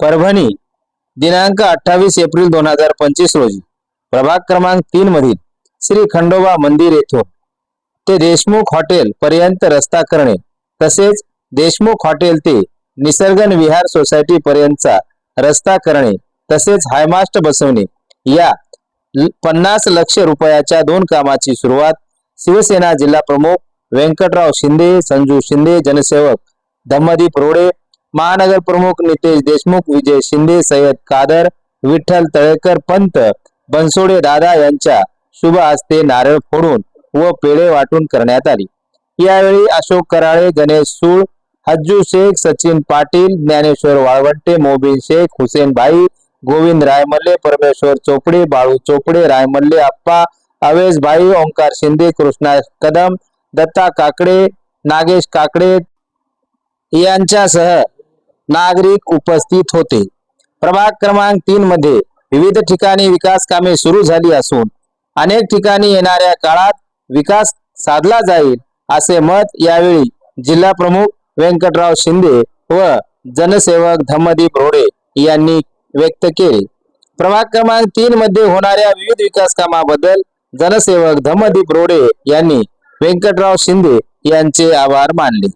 परभणी दिनांक अठ्ठावीस एप्रिल दोन हजार पंचवीस रोजी. प्रभाग क्रमांक तीन मधील श्री खंडोबा मंदिर येथून ते देशमुख हॉटेल पर्यंत रस्ता करणे तसेच देशमुख हॉटेल ते निसर्गन विहार सोसायटी पर्यंतचा रस्ता करणे तसेच हायमास्ट बसवणे या पन्नास लक्ष रुपयाच्या दोन कामाची सुरुवात शिवसेना जिल्हा प्रमुख व्यंकटराव शिंदे संजू शिंदे जनसेवक धम्मदीप रोडे महानगर प्रमुख नितेश देशमुख विजय शिंदे सय्यद कादर विठ्ठल तळेकर पंत बनसोडे दादा यांच्या शुभ हस्ते नारळ फोडून व पेढे वाटून करण्यात आली. यावेळी अशोक कराळे गणेश सूळ हज्जू शेख सचिन पाटील ज्ञानेश्वर वाळवंटे मोबिन शेख हुसेन भाई गोविंद रायमल्ले परमेश्वर चोपडे बाळू चोपडे रायमल्ले आप्पा अवेश भाई ओंकार शिंदे कृष्णा कदम दत्ता काकडे नागेश काकडे यांच्यासह नागरिक उपस्थित होते. प्रभाग क्रमांक तीन मध्ये विविध ठिकाणी विकास कामे सुरू झाली असून अनेक ठिकाणी येणाऱ्या काळात विकास साधला जाईल असे मत यावेळी जिल्हा प्रमुख व्यंकटराव शिंदे व जनसेवक धम्मदीप रोडे यांनी व्यक्त केले. प्रभाग क्रमांक तीन मध्ये होणाऱ्या विविध विकास कामाबद्दल जनसेवक धम्मदीप रोडे यांनी व्यंकटराव शिंदे यांचे आभार मानले.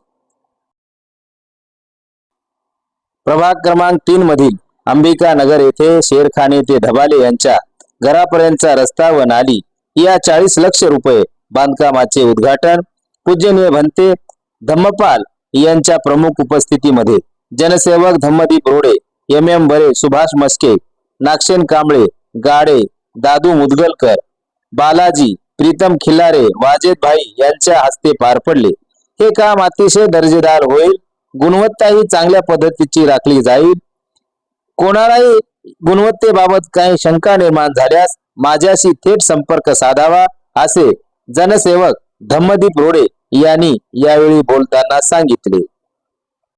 प्रभाग क्रमांक तीन मधील अंबिका नगर येथे शेरखाने ते ढबाले यांच्या घरापर्यंतचा रस्ता व नाली या चाळीस लक्ष रुपये बांधकामाचे उद्घाटन पूजनीय भंते धम्मपाल यांच्या प्रमुख उपस्थितीमध्ये जनसेवक धम्मदीप रोडे एम एम बरे सुभाष मस्के नागशेन कांबळे गाडे दादू मुदगलकर बालाजी प्रीतम खिल्लारे वाजेद भाई यांच्या हस्ते पार पडले. हे काम अतिशय दर्जेदार होईल गुणवत्ताही चांगल्या पद्धतीची राखली जाईल. कोणालाही गुणवत्तेबाबत काही शंका निर्माण झाल्यास माझ्याशी थेट संपर्क साधावा असे जनसेवक धम्मदीप रोडे यांनी यावेळी बोलताना सांगितले.